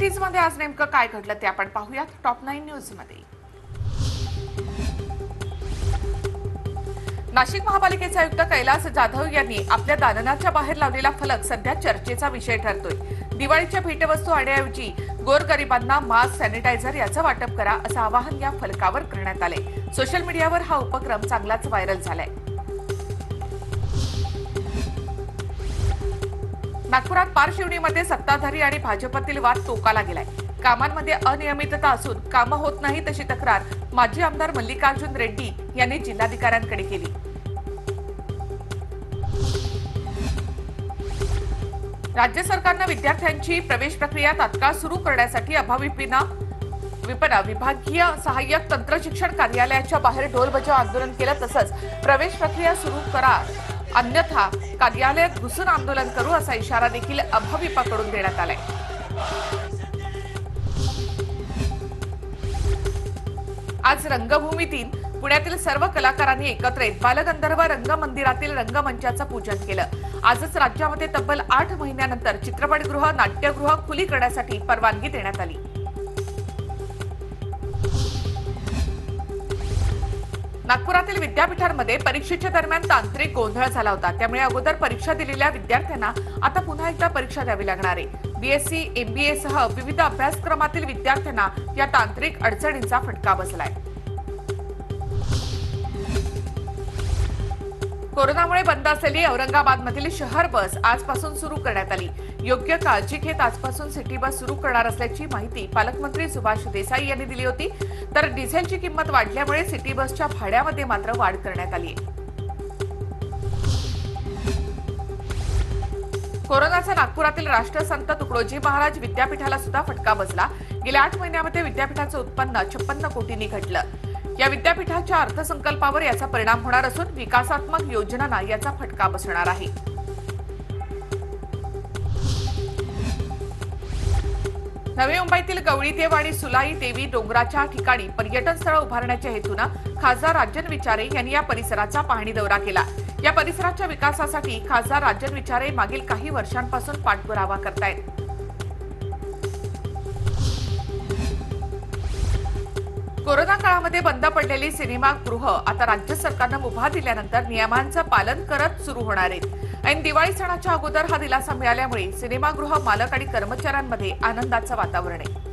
मध्ये आज नेमकं काय घडलं ते आपण पाहूयात. टॉप नाईन न्यूजमध्ये नाशिक महापालिकेचे आयुक्त कैलास जाधव यांनी आपल्या दालनाच्या बाहेर लावलेला फलक सध्या चर्चेचा विषय ठरतोय. दिवाळीच्या भेटवस्तू आणण्याऐवजी गोरगरिबांना मास्क सॅनिटायझर याचं वाटप करा असं आवाहन या फलकावर करण्यात आले सोशल मीडियावर हा उपक्रम चांगलाच व्हायरल झालाय. नागपुरात पारशिवणीमध्ये सत्ताधारी आणि भाजपतील वाद टोकाला गेलाय. कामांमध्ये अनियमितता असून कामं होत नाही तशी तक्रार माजी आमदार मल्लिकार्जुन रेड्डी यांनी जिल्हाधिकाऱ्यांकडे केली. राज्य सरकारनं विद्यार्थ्यांची प्रवेश प्रक्रिया तात्काळ सुरू करण्यासाठी अभाविपीना विपणा विभागीय सहाय्यक तंत्रशिक्षण कार्यालयाच्या बाहेर ढोल बजाव आंदोलन केलं तसंच प्रवेश प्रक्रिया सुरू करा अन्यथा कार्यालयात घुसून आंदोलन करू असा इशारा देखील अभाविपाकडून देण्यात आलाय. आज रंगभूमी पुण्यातील सर्व कलाकारांनी एकत्र येत बालगंधर्व रंगमंदिरातील रंगमंचाचं पूजन केलं. आजच राज्यामध्ये तब्बल आठ महिन्यानंतर चित्रपटगृह नाट्यगृह खुली करण्यासाठी परवानगी देण्यात आली. नागपुरातील विद्यापीठांमध्ये परीक्षेच्या दरम्यान तांत्रिक गोंधळ झाला होता. त्यामुळे अगोदर परीक्षा दिलेल्या विद्यार्थ्यांना आता पुन्हा एकदा परीक्षा द्यावी लागणार आहे. बीएससी एमबीए सह विविध अभ्यासक्रमातील विद्यार्थ्यांना या तांत्रिक अडचणींचा फटका बसलाय. कोरोनामुळे बंद असलेली औरंगाबादमधील शहर बस आजपासून सुरू करण्यात आली. योग्य काळजी घेत आजपासून सिटी बस सुरू करणार असल्याची माहिती पालकमंत्री सुभाष देसाई यांनी दिली होती. तर डिझेलची किंमत वाढल्यामुळे सिटी बसच्या भाड्यामध्ये मात्र वाढ करण्यात आली. कोरोनाचा नागपुरातील राष्ट्रसंत तुकडोजी महाराज विद्यापीठाला सुद्धा फटका बसला. गेल्या आठ महिन्यामध्ये विद्यापीठाचं उत्पन्न छप्पन्न कोटींनी घटलं. या विद्यापीठाच्या अर्थसंकल्पावर याचा परिणाम होणार असून विकासात्मक योजनांना याचा फटका बसणार आहे. नवी मुंबईतील गवळी देव आणि सुलाई देवी डोंगराच्या ठिकाणी पर्यटन स्थळ उभारण्याच्या हेतूनं खासदार राजन विचारे यांनी या परिसराचा पाहणी दौरा केला. या परिसराच्या विकासासाठी खासदार राजन विचारे मागील काही वर्षांपासून पाठपुरावा करतायत. कोरोना काळामध्ये बंद पडलेली सिनेमागृह आता राज्य सरकारनं मुभा दिल्यानंतर नियमांचं पालन करत सुरू होणार आहेत. ऐन दिवाळी सणाच्या अगोदर हा दिलासा मिळाल्यामुळे सिनेमागृह मालक आणि कर्मचाऱ्यांमध्ये आनंदाचं वातावरण आहे.